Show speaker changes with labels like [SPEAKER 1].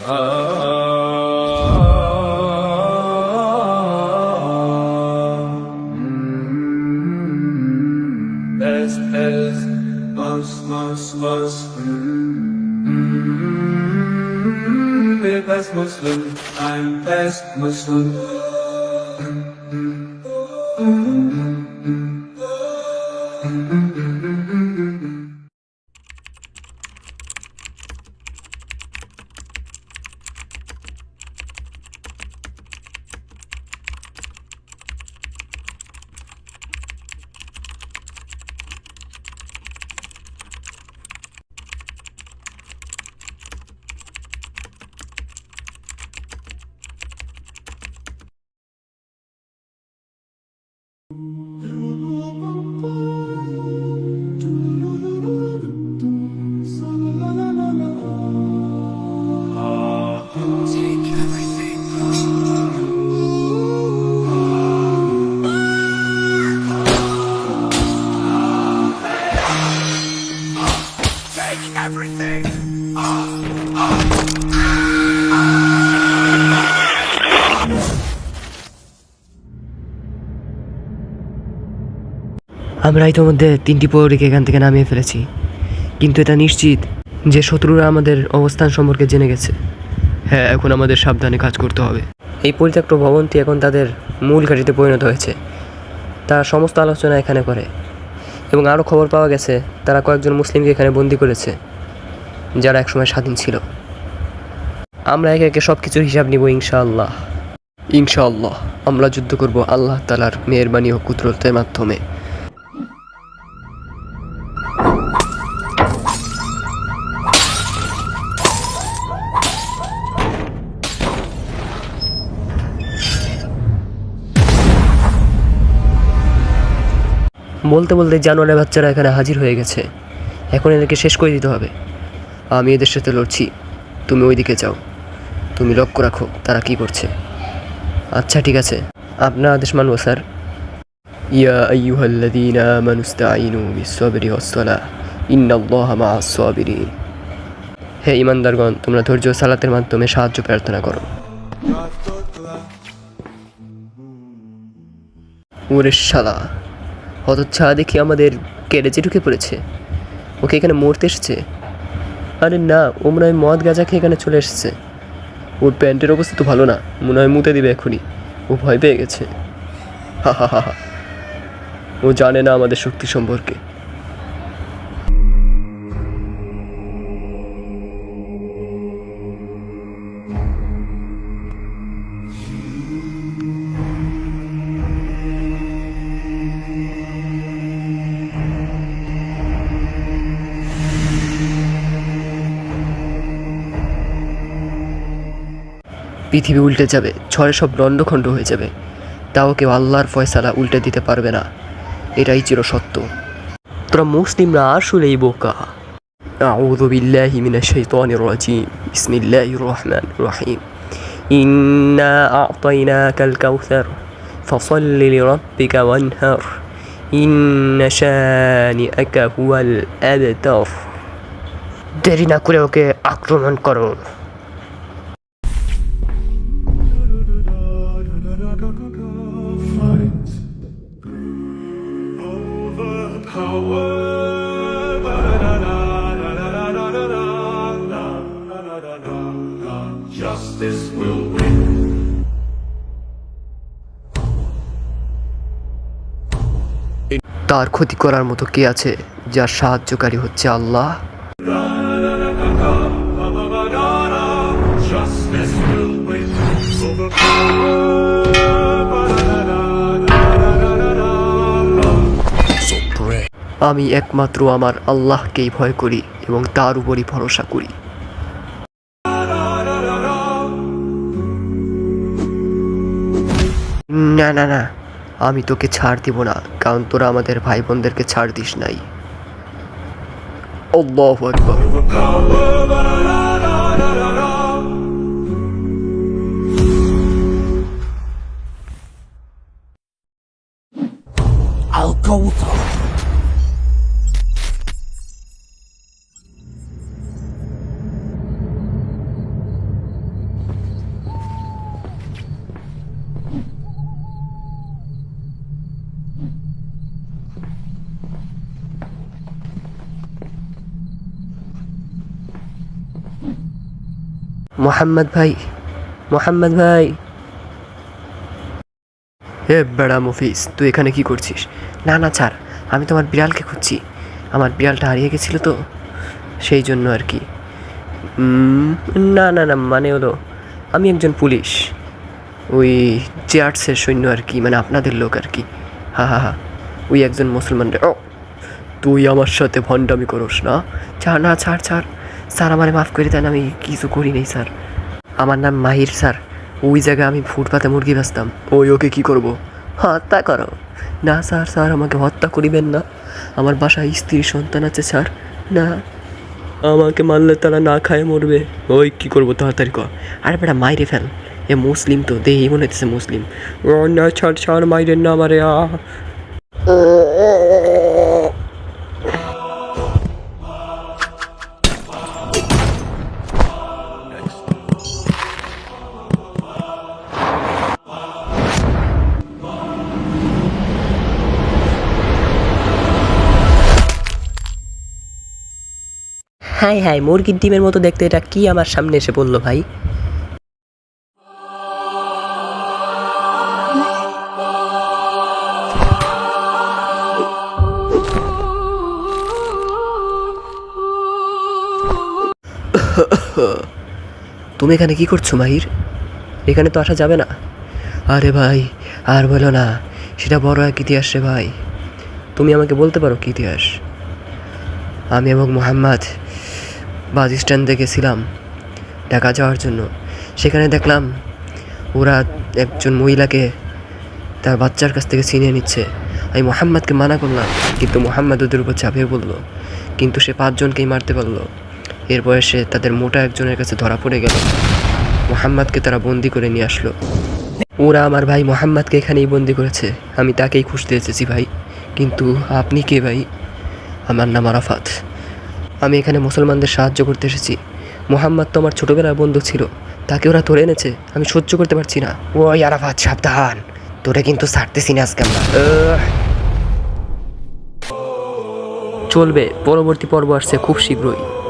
[SPEAKER 1] Es, es, was, was. Mm, best Muslim, I'm best Muslim.
[SPEAKER 2] আমরা ইতিমধ্যে তিনটি পৌরীকে এখান থেকে নামিয়ে ফেলেছি। কিন্তু এটা নিশ্চিত যে শত্রুরা আমাদের অবস্থান সম্পর্কে জেনে গেছে। হ্যাঁ এখন আমাদের সাবধানে কাজ করতে হবে। এই পরিত্যক্ত ভবনটি এখন তাদের মূল ঘাঁটিতে পরিণত হয়েছে। তারা সমস্ত আলোচনা এখানে করে। এবং আরও খবর পাওয়া গেছে, তারা কয়েকজন মুসলিমকে এখানে বন্দি করেছে। যারা একসময় স্বাধীন ছিল। আমরা একে একে সব কিছুর হিসাব নিব, ইনশাআল্লাহ। ইনশাআল্লাহ, আমরা যুদ্ধ করব আল্লাহ তালার মেহরবানি ও কুদরতের মাধ্যমে। বলতে বলতে জানোয়ারের বাচ্চারা এখানে হাজির হয়ে গেছে। এখন এদেরকে শেষ করে দিতে হবে। আমি এদের সাথে লড়ছি। তুমি ওইদিকে যাও। তুমি লক্ষ্য রাখো তারা কি করছে। আচ্ছা ঠিক আছে। আপনার আদেশ মানব, স্যার। ইয়া আইয়ুহাল্লাযীনা আমানু ইসতাঈনু বিস-সাবরি ওয়াস-সালাহ। ইন্নাল্লাহা মা'আস-সাবিরিন হে ইমানদারগণ, তোমরা ধৈর্য সালাতের মাধ্যমে সাহায্য প্রার্থনা করো। ওরে শালা হতচ্ছা দেখি আমাদের কেড়েচে ঢুকে পড়েছে। ওকে এখানে মরতে এসেছে? আরে না, ও মনে হয় মদ গাঁজা খেয়ে এখানে চলে এসেছে। ওর প্যান্টের অবস্থা তো ভালো না, মনে হয় মুতে দিবে এখনই। ও ভয় পেয়ে গেছে। হা হা হা হা। ও জানে না আমাদের শক্তি সম্পর্কে। পৃথিবী উল্টে যাবে ছড়ে সব লণ্ডখণ্ড হয়ে যাবে তাও কেউ আল্লাহর ফয়সালা উল্টে দিতে পারবে না এটাই চির সত্য তোরা মুসলিমরা আসলেই বোকা أعوذ بالله من الشيطان الرجيم بسم الله الرحمن الرحيم إنا أعطيناك الكوثر فصل لربك وانهر إن شانئك هو الأبتر দেরি না করে ওকে আক্রমণ করো তার ক্ষতি করার মতো কে আছে যার সাহায্যকারী হচ্ছে আল্লাহ. আমি একমাত্র আমার আল্লাহকেই ভয় করি এবং তার উপরই ভরসা করি না না না আমি তোকে ছাড় দিব না কারণ তোরা আমাদের ভাই বোনদেরকে ছাড় দিস নাই।
[SPEAKER 3] অল্লাহ
[SPEAKER 2] মোহাম্মদ ভাই মোহাম্মদ ভাই। হে বেড়া মফিস তুই এখানে কি করছিস? না না, ছাড়, আমি তোমার বিড়ালকে খুঁজছি। আমার বিড়ালটা হারিয়ে গেছিল তো, সেই জন্য আর কি। না না না মানে হলো, আমি একজন পুলিশ। ওই চেয়ার্সের সৈন্য আর কি মানে আপনাদের লোক আর কি। হা হা হা, ওই একজন মুসলমান ও, তুই আমার সাথে ভণ্ডামি করস না? ছাড় না, ছাড় ছাড়। স্যার আমারে মাফ করে দেন আমি কিছু করি নাই স্যার। আমার নাম মাহির স্যার। ওই জায়গায় আমি ফুটপাতে মুরগি বেচতাম। ওই ওকে কি করব? হত্যা করো। না স্যার স্যার আমাকে হত্যা করিবেন না। আমার বাসায় স্ত্রী সন্তান আছে স্যার। না। আমাকে মারলে তারা না খায় মরবে। ওই কি করব তাড়াতাড়ি কর আরে বেটা মাইরে ফেল। এ মুসলিম তো দেহি মনে হচ্ছে মুসলিম। ও না ছাড় ছাড় মাইরেন না আমারে আ। হাই হাই, মুরগির ডিমের মতো দেখতে এটা কি আমার সামনে এসে বলল ভাই? তুমি এখানে কি করছ মাহির? এখানে তো আসা যাবে না। আরে ভাই, আর বলো না, সেটা বড় এক ইতিহাস রে ভাই। তুমি আমাকে বলতে পারো কি ইতিহাস? আমি এবং মোহাম্মদ বাস স্ট্যান্ডে গেছিলাম ঢাকা যাওয়ার জন্য। সেখানে দেখলাম ওরা একজন মহিলাকে তার বাচ্চার কাছ থেকে ছিনিয়ে নিচ্ছে। আমি মোহাম্মদকে মানা করলাম, কিন্তু মোহাম্মদ ওদের উপর চাপিয়ে পড়ল কিন্তু সে পাঁচজনকেই মারতে পারল। এরপরে সে তাদের মোটা একজনের কাছে ধরা পড়ে গেল। মোহাম্মদকে তারা বন্দি করে নিয়ে আসলো। ওরা আমার ভাই মোহাম্মদকে এখানেই বন্দি করেছে। আমি তাকেই খুঁজতে এসেছি ভাই, কিন্তু আপনি কে ভাই? আমার নাম আরাফাত। আমি এখানে মুসলমানদের সাহায্য করতে এসেছি। মোহাম্মদ তো আমার ছোটোবেলার বন্ধু ছিল। তাকে ওরা ধরে এনেছে। আমি সহ্য করতে পারছি না। ওই আরাফাত, সাবধান। তোরে কিন্তু ছাড়তেছি না আজকে আমরা! চলবে। পরবর্তী পর্ব আসছে খুব শীঘ্রই।